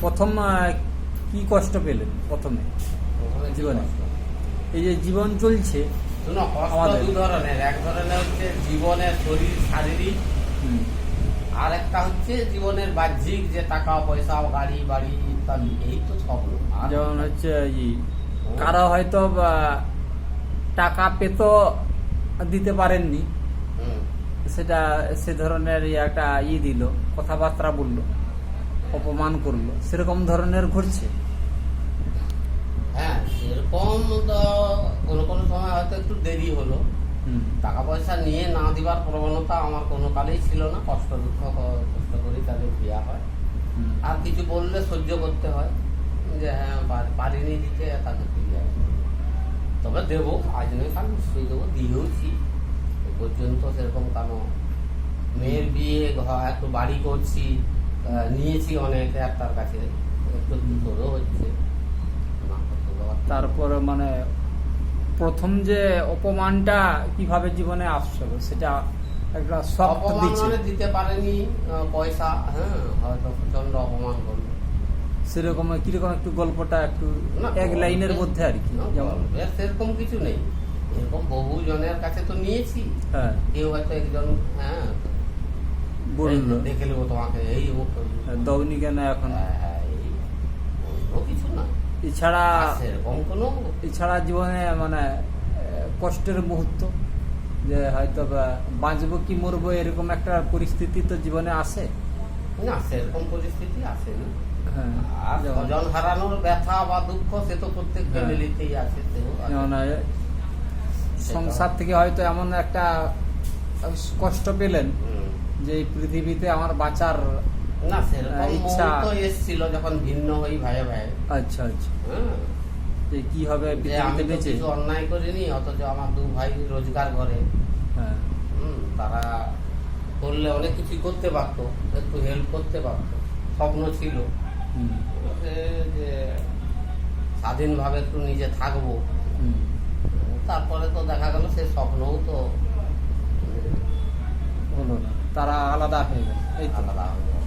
প্রথম কি কষ্ট পেলেন প্রথমে? জীবনে? এই যে জীবন চলছে আমাদের। দু ধরনের। এক ধরনের হচ্ছে জীবনের শরীর শারীরিক আর একটা হচ্ছে জীবনের বাহ্যিক যে টাকা পয়সা গাড়ি বাড়ি ইত্যাদি। এই তো সব যেমন হচ্ছে কারও হয়তো টাকা পেত দিতে পারেননি। সেটা সে ধরনের ই একটা ই দিল কথাবার্তা বলল। অপমান করল। সেরকম ধরনের ঘটছে? হ্যাঁ সেরকম তো কোনো কোনো সময় হয়তো একটু দেরি হলো। টাকা পয়সা নিয়ে না দিবার প্রবণতা আমার কোনো কালেই ছিল না। কষ্ট দুঃখ কষ্ট করে তাদের দেওয়া হয়। আর কিছু বললে সহ্য করতে হয়। যে হ্যাঁ পার- পারিনি দিতে তাকে দিয়ে তবে দেবো আজ নয় কাল নিশ্চয়ই দেবো দিয়েওছি। এ পর্যন্ত সেরকম কেন মেয়ের বিয়ে ঘর একটু বাড়ি করছি। নিয়েছি অনেক একটার কাছে একটু হচ্ছে। তারপরে মানে প্রথম যে অপমানটা কীভাবে জীবনে আসছিল সেটা একটা শক্ত অপমান দিচ্ছে। দিতে পারেনি পয়সা হ্যাঁ হয়তো প্রচণ্ড অপমান করল। সেরকম কীরকম একটু গল্পটা একটু এক লাইনের মধ্যে আর কি যেমন সেরকম কিছু নেই। এরকম বহু জনের কাছে তো নিয়েছি। হ্যাঁ। কেউ হয়তো একজন হ্যাঁ বলল দেখে নেব তোমাকে এই দৌনি কেন এখন? হ্যাঁ, হ্যাঁ, কিছু না। এছাড়া সেরকম কোনো এছাড়া জীবনে মানে কষ্টের মুহূর্ত। যে হয়তো বাঁচবো কি মরবো এরকম একটা পরিস্থিতি তো জীবনে আসে না সেরকম পরিস্থিতি হ্যাঁ আর যেমন- স্বজন হারানোর ব্যথা বা দুঃখ সে তো প্রত্যেক হ্যাঁ। ফ্যামিলিতেই আছে সংসার থেকে হয়তো এমন একটা কষ্ট পেলেন যে এই পৃথিবীতে আমার বাঁচার না সেরকম ইচ্ছা- এসেছিল যখন ভিন্ন হই ভাই ভাই আচ্ছা আচ্ছা। যে কি হবে পৃথিবীতে বেঁচে? কিছু অন্যায় করিনি অথচ আমার দু ভাই রোজগার করে। হ্যাঁ। তারা করলে অনেক কিছু করতে পারতো একটু হেল্প করতে পারতো স্বপ্ন ছিল। যে স্বাধীনভাবে একটু নিজে থাকব। তারপরে তো দেখা গেল সে স্বপ্নও তো হলো না তারা আলাদা হয়ে গেল এই আলাদা হয়ে গেল।